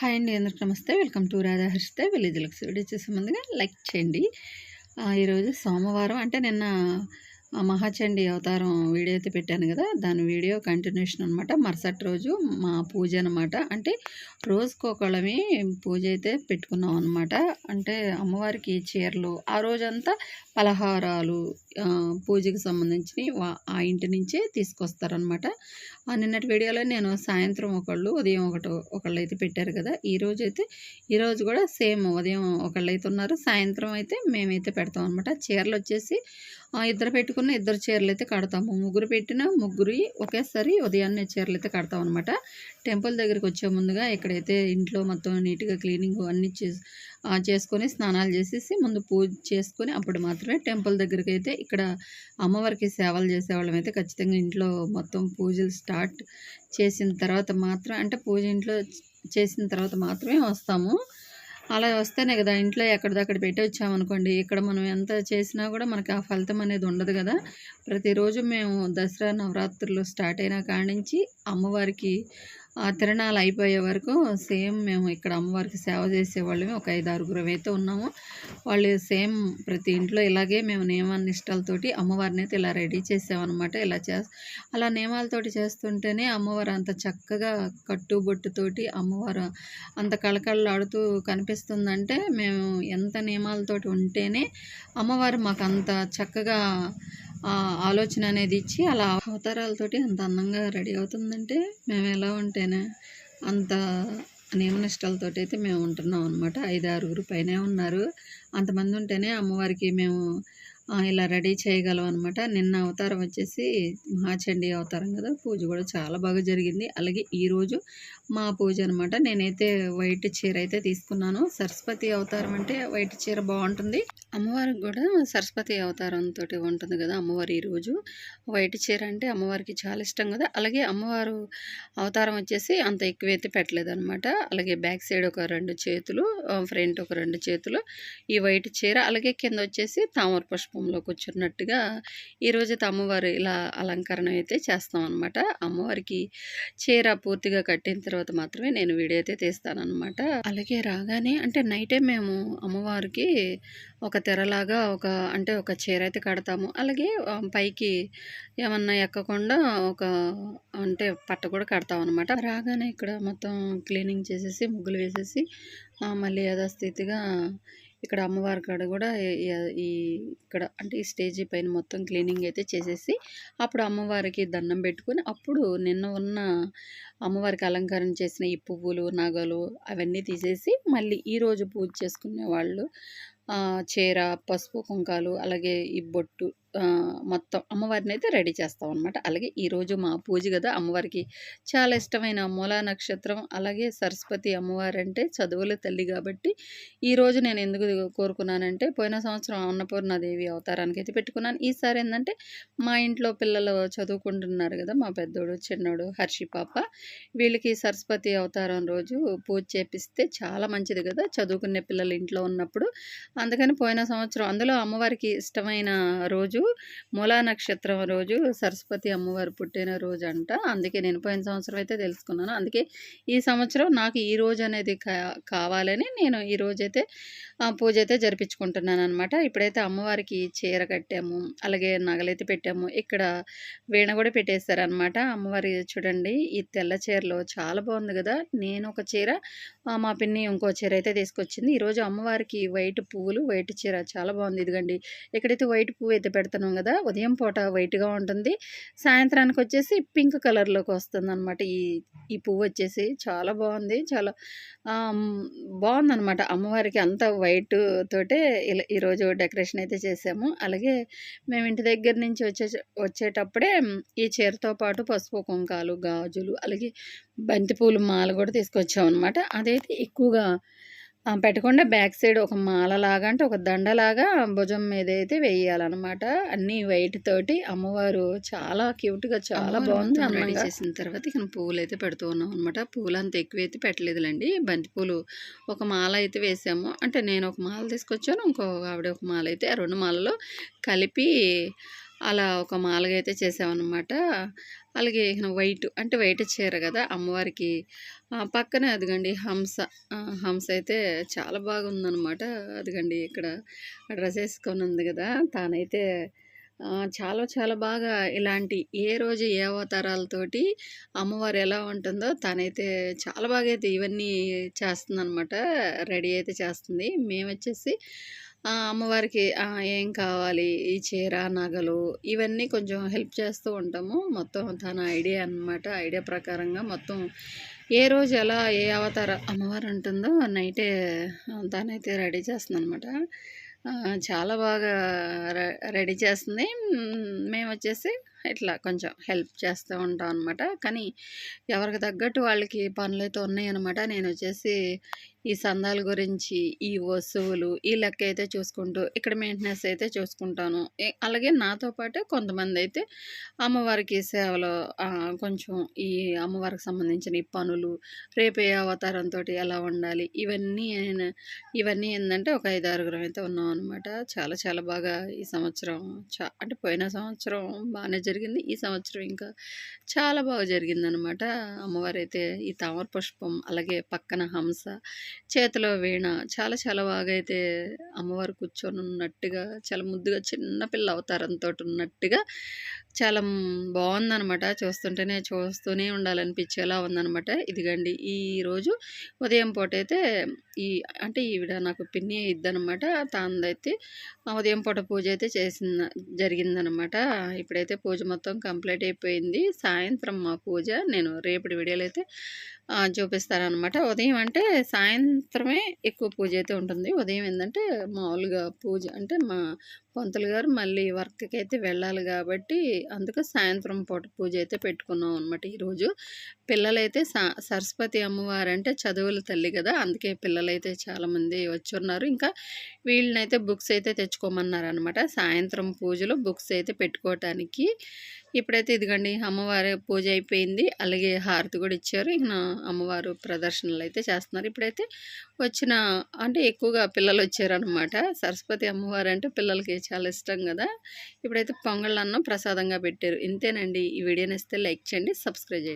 Hi అండి అందరికి నమస్తే. వెల్కమ్ టు రాధా వెళ్ళి విలేజ్ లక్స్ వీడియో చూసే ముందుగా లైక్ చేయండి. ఈరోజు సోమవారం అంటే నిన్న మహాచండి అవతారం వీడియో అయితే పెట్టాను కదా దాని వీడియో కంటిన్యూషన్ అనమాట మరుసటి రోజు మా పూజ అనమాట అంటే రోజుకొకళ్ళమి పూజ అయితే పెట్టుకున్నాం అనమాట అంటే అమ్మవారికి చీరలు ఆ రోజంతా పలహారాలు ఆ, పూజకి సంబంధించి ఆ ఇంటి నుంచే తీసుకొస్తారనమాట ఆ నిన్నటి వీడియోలో నేను సాయంత్రం ఒకళ్ళు ఉదయం ఒకటి ఒకళ్ళు అయితే పెట్టారు కదా. ఈరోజు అయితే ఈరోజు కూడా సేమ్ ఉదయం ఒకళ్ళు అయితే ఉన్నారు. సాయంత్రం అయితే మేమైతే పెడతాం అనమాట చీరలు వచ్చేసి ఇద్దరు పెట్టుకున్న ఇద్దరు చీరలు అయితే కడతాము. ముగ్గురు పెట్టిన ముగ్గురు ఒకేసారి ఉదయాన్నే చీరలు అయితే కడతాం అనమాట టెంపుల్ దగ్గరికి వచ్చే ముందుగా ఇక్కడైతే ఇంట్లో మొత్తం నీట్గా క్లీనింగ్ అన్నీ చేసి చేసుకొని స్నానాలు చేసేసి ముందు పూజ చేసుకొని అప్పుడు మాత్రమే టెంపుల్ దగ్గరికి అయితే ఇక్కడ అమ్మవారికి సేవలు చేసేవాళ్ళం అయితే ఖచ్చితంగా ఇంట్లో మొత్తం పూజలు స్టార్ట్ చేసిన తర్వాత మాత్రం అంటే పూజ ఇంట్లో చేసిన తర్వాత మాత్రమే వస్తాము. అలా వస్తేనే కదా ఇంట్లో ఎక్కడిదక్కడ పెట్టి వచ్చామనుకోండి ఇక్కడ మనం ఎంత చేసినా కూడా మనకి ఆ ఫలితం అనేది ఉండదు కదా. ప్రతిరోజు మేము దసరా నవరాత్రులు స్టార్ట్ అయిన కాడి నుంచి అమ్మవారికి తిరణాలు అయిపోయే వరకు సేమ్ మేము ఇక్కడ అమ్మవారికి సేవ చేసేవాళ్ళమే ఒక ఐదు ఆరుగురం అయితే ఉన్నాము. వాళ్ళు సేమ్ ప్రతి ఇంట్లో ఇలాగే మేము నియమ నిష్టలతోటి అమ్మవారిని అయితే ఇలా రెడీ చేసామన్నమాట ఇలా చే అలా నియమాలతోటి చేస్తుంటేనే అమ్మవారు అంత చక్కగా కట్టుబొట్టుతోటి అమ్మవారు అంత కళకళలాడుతూ కనిపిస్తుందంటే మేము ఎంత నియమాలతోటి ఉంటేనే అమ్మవారు మాకు అంత చక్కగా ఆలోచన అనేది ఇచ్చి అలా అవతారాలతోటి అంత అందంగా రెడీ అవుతుందంటే మేము ఎలా ఉంటేనే అంత నియమనిష్టలతోటి అయితే మేము ఉంటున్నాం అనమాట ఐదు ఆరుగురు పైనే ఉన్నారు. అంతమంది ఉంటేనే అమ్మవారికి మేము ఇలా రెడీ చేయగలం అనమాట నిన్న అవతారం వచ్చేసి మహాచండీ అవతారం కదా పూజ కూడా చాలా బాగా జరిగింది. అలాగే ఈరోజు మా పూజ అనమాట నేనైతే వైట్ చీర అయితే తీసుకున్నాను. సరస్వతి అవతారం అంటే వైట్ చీర బాగుంటుంది. అమ్మవారికి కూడా సరస్వతి అవతారంతో ఉంటుంది కదా అమ్మవారు ఈరోజు వైట్ చీర అంటే అమ్మవారికి చాలా ఇష్టం కదా. అలాగే అమ్మవారు అవతారం వచ్చేసి అంత ఎక్కువైతే పెట్టలేదు అనమాట అలాగే బ్యాక్ సైడ్ ఒక రెండు చేతులు ఫ్రంట్ ఒక రెండు చేతులు ఈ వైట్ చీర. అలాగే కింద వచ్చేసి తామర పుష్పం పుష్పంలో కూర్చున్నట్టుగా ఈరోజు అయితే అమ్మవారు ఇలా అలంకరణ అయితే చేస్తాం అనమాట అమ్మవారికి చీర పూర్తిగా కట్టిన తర్వాత మాత్రమే నేను వీడియో అయితే తీస్తాను అనమాట అలాగే రాగానే అంటే నైటే మేము అమ్మవారికి ఒక తెరలాగా ఒక అంటే ఒక చీర అయితే కడతాము. అలాగే పైకి ఏమన్నా ఎక్కకుండా ఒక అంటే పట్ట కూడా కడతాం అనమాట రాగానే ఇక్కడ మొత్తం క్లీనింగ్ చేసేసి ముగ్గులు వేసేసి మళ్ళీ యథాస్థితిగా ఇక్కడ అమ్మవారి కాడ కూడా ఈ- ఇక్కడ అంటే ఈ స్టేజీ పైన మొత్తం క్లీనింగ్ అయితే చేసేసి అప్పుడు అమ్మవారికి దండం పెట్టుకొని అప్పుడు నిన్న ఉన్న అమ్మవారికి అలంకరణ చేసిన ఈ పువ్వులు నగలు అవన్నీ తీసేసి మళ్ళీ ఈరోజు పూజ చేసుకునే వాళ్ళు చీర పసుపు కుంకాలు అలాగే ఈ బొట్టు మొత్తం అమ్మవారిని అయితే రెడీ చేస్తాం అనమాట అలాగే ఈరోజు మా పూజ కదా అమ్మవారికి చాలా ఇష్టమైన మూలా నక్షత్రం అలాగే సరస్వతి అమ్మవారు అంటే చదువుల తల్లి కాబట్టి ఈరోజు నేను ఎందుకు కోరుకున్నానంటే పోయిన సంవత్సరం అన్నపూర్ణాదేవి అవతారానికి అయితే పెట్టుకున్నాను. ఈసారి ఏంటంటే మా ఇంట్లో పిల్లలు చదువుకుంటున్నారు కదా మా పెద్దోడు చిన్నోడు హర్షి పాప వీళ్ళకి సరస్వతి అవతారం రోజు పూజ చేపిస్తే చాలా మంచిది కదా చదువుకునే పిల్లలు ఇంట్లో ఉన్నప్పుడు. అందుకని పోయిన సంవత్సరం అందులో అమ్మవారికి ఇష్టమైన రోజు మూలా నక్షత్రం రోజు సరస్వతి అమ్మవారు పుట్టిన రోజు అంట అందుకే నేను పోయిన సంవత్సరం అయితే తెలుసుకున్నాను. అందుకే ఈ సంవత్సరం నాకు ఈ రోజు అనేది కా- కావాలని నేను ఈ రోజైతే ఆ, పూజ అయితే జరిపించుకుంటున్నాను అనమాట ఇప్పుడైతే అమ్మవారికి చీర కట్టాము అలాగే నగలైతే పెట్టాము. ఇక్కడ వీణ కూడా పెట్టేశారనమాట అమ్మవారి చూడండి ఈ తెల్ల చీరలో చాలా బాగుంది కదా. నేను ఒక చీర మా పిన్ని ఇంకో చీర అయితే తీసుకొచ్చింది. ఈరోజు అమ్మవారికి వైట్ పువ్వులు వైట్ చీర. చాలా బాగుంది. ఇదిగండి. ఇక్కడైతే వైట్ పువ్వు అయితే పెడతాను కదా ఉదయం పూట వైట్గా ఉంటుంది. సాయంత్రానికి వచ్చేసి పింక్ కలర్లోకి వస్తుంది అనమాట ఈ ఈ పువ్వు వచ్చేసి చాలా బాగుంది. చాలా బాగుందనమాట అమ్మవారికి అంతా వైట్ తోటే ఇలా ఈరోజు డెకరేషన్ అయితే చేసాము. అలాగే మేము ఇంటి దగ్గర నుంచి వచ్చే వచ్చేటప్పుడే ఈ చీరతో పాటు పసుపు కుంకాలు గాజులు అలాగే బంతిపూలు మాల కూడా తీసుకొచ్చాం అనమాట అదైతే ఎక్కువగా పెట్టకుండా బ్యాక్ సైడ్ ఒక మాల లాగా అంటే ఒక దండలాగా భుజం మీద అయితే వేయాలన్నమాట. అన్నీ వైట్ తోటి అమ్మవారు చాలా క్యూట్గా చాలా బాగుంది రెడీ చేసిన తర్వాత ఇక పువ్వులు అయితే పెడుతూ ఉన్నాం అనమాట పువ్వులు అంత ఎక్కువ అయితే పెట్టలేదులేండి. బంతి పూలు ఒక మాల అయితే వేసాము. అంటే నేను ఒక మాల తీసుకొచ్చాను ఇంకో ఆవిడ ఒక మాల అయితే ఆ రెండు మాలలో కలిపి అలా ఒక మాలగా అయితే చేసామన్నమాట. అలాగే వైట్ అంటే వైట్ చీర కదా అమ్మవారికి. పక్కనే అదిగండి హంస. హంస అయితే చాలా బాగుందనమాట అదిగండి ఇక్కడ డ్రెస్ వేసుకొని ఉంది కదా తానైతే చాలా చాలా బాగా ఇలాంటి ఏ రోజు ఏ అవతారాలతోటి అమ్మవారు ఎలా ఉంటుందో తనైతే చాలా బాగా అయితే ఇవన్నీ చేస్తుందనమాట రెడీ అయితే చేస్తుంది. మేము వచ్చేసి అమ్మవారికి ఏం కావాలి? ఈ చీర నగలు ఇవన్నీ కొంచెం హెల్ప్ చేస్తూ ఉంటాము. మొత్తం తన ఐడియా అన్నమాట. ఐడియా ప్రకారంగా మొత్తం ఏ రోజు ఎలా ఏ అవతార అమ్మవారు ఉంటుందో నైటే తనైతే రెడీ చేస్తుంది అనమాట చాలా బాగా రెడీ చేస్తుంది. మేము వచ్చేసి ఇట్లా కొంచెం హెల్ప్ చేస్తూ ఉంటాం అనమాట కానీ ఎవరికి తగ్గట్టు వాళ్ళకి పనులైతే ఉన్నాయన్నమాట నేను వచ్చేసి ఈ సందాల గురించి ఈ వస్తువులు ఈ లెక్క అయితే చూసుకుంటూ ఇక్కడ మెయింటెనెన్స్ అయితే చూసుకుంటాను. అలాగే నాతో పాటు కొంతమంది అయితే అమ్మవారికి సేవలో కొంచెం ఈ అమ్మవారికి సంబంధించిన ఈ పనులు రేపే అవతారంతో ఎలా ఉండాలి ఇవన్నీ నేను- ఇవన్నీ ఏంటంటే ఒక ఐదు ఆరుగురం అయితే ఉన్నాం అనమాట చాలా చాలా బాగా ఈ సంవత్సరం చా అంటే పోయిన సంవత్సరం బాగానే జరిగింది. ఈ సంవత్సరం ఇంకా చాలా బాగా జరిగిందనమాట అమ్మవారు అయితే ఈ తామర పుష్పం అలాగే పక్కన హంస చేతిలో వీణ చాలా చాలా బాగా అయితే అమ్మవారు కూర్చొని ఉన్నట్టుగా చాలా ముద్దుగా చిన్న పిల్ల అవతారంతో ఉన్నట్టుగా చాలా బాగుందనమాట చూస్తుంటేనే చూస్తూనే ఉండాలనిపించేలా ఉందనమాట ఇదిగండి ఈ రోజు ఉదయం పూట అయితే ఈ అంటే ఈవిడ నాకు పిన్ని ఇద్దనమాట తాందైతే ఆ ఉదయం పూట పూజ అయితే చేసింది జరిగిందనమాట ఇప్పుడైతే పూజ మొత్తం కంప్లీట్ అయిపోయింది. సాయంత్రం మా పూజ. నేను రేపటి వీడియోలో అయితే చూపిస్తారు అనమాట ఉదయం అంటే సాయంత్రమే ఎక్కువ పూజ అయితే ఉంటుంది. ఉదయం ఏంటంటే మామూలుగా పూజ అంటే మా పంతులు గారు మళ్ళీ వర్క్కి అయితే వెళ్ళాలి కాబట్టి అందుకు సాయంత్రం పూట పూజ అయితే పెట్టుకున్నాం అనమాట ఈరోజు పిల్లలైతే సా సరస్వతి అమ్మవారు అంటే చదువుల తల్లి కదా అందుకే పిల్లలైతే చాలామంది వచ్చి ఉన్నారు ఇంకా వీళ్ళనైతే బుక్స్ అయితే తెచ్చుకోమన్నారు అనమాట సాయంత్రం పూజలో బుక్స్ అయితే పెట్టుకోవటానికి ఇప్పుడైతే ఇదిగండి అమ్మవారి పూజ అయిపోయింది. అలాగే హారతి కూడా ఇచ్చారు. ఇక నా అమ్మవారు ప్రదర్శనలు అయితే చేస్తున్నారు. ఇప్పుడైతే వచ్చిన అంటే ఎక్కువగా పిల్లలు వచ్చారనమాట సరస్వతి అమ్మవారు అంటే పిల్లలకి చాలా ఇష్టం కదా. ఇప్పుడైతే పొంగళ్ళన్నం ప్రసాదంగా పెట్టారు. ఇంతేనండి. ఈ వీడియోని ఇస్తే లైక్ చేయండి సబ్స్క్రైబ్ చేయండి.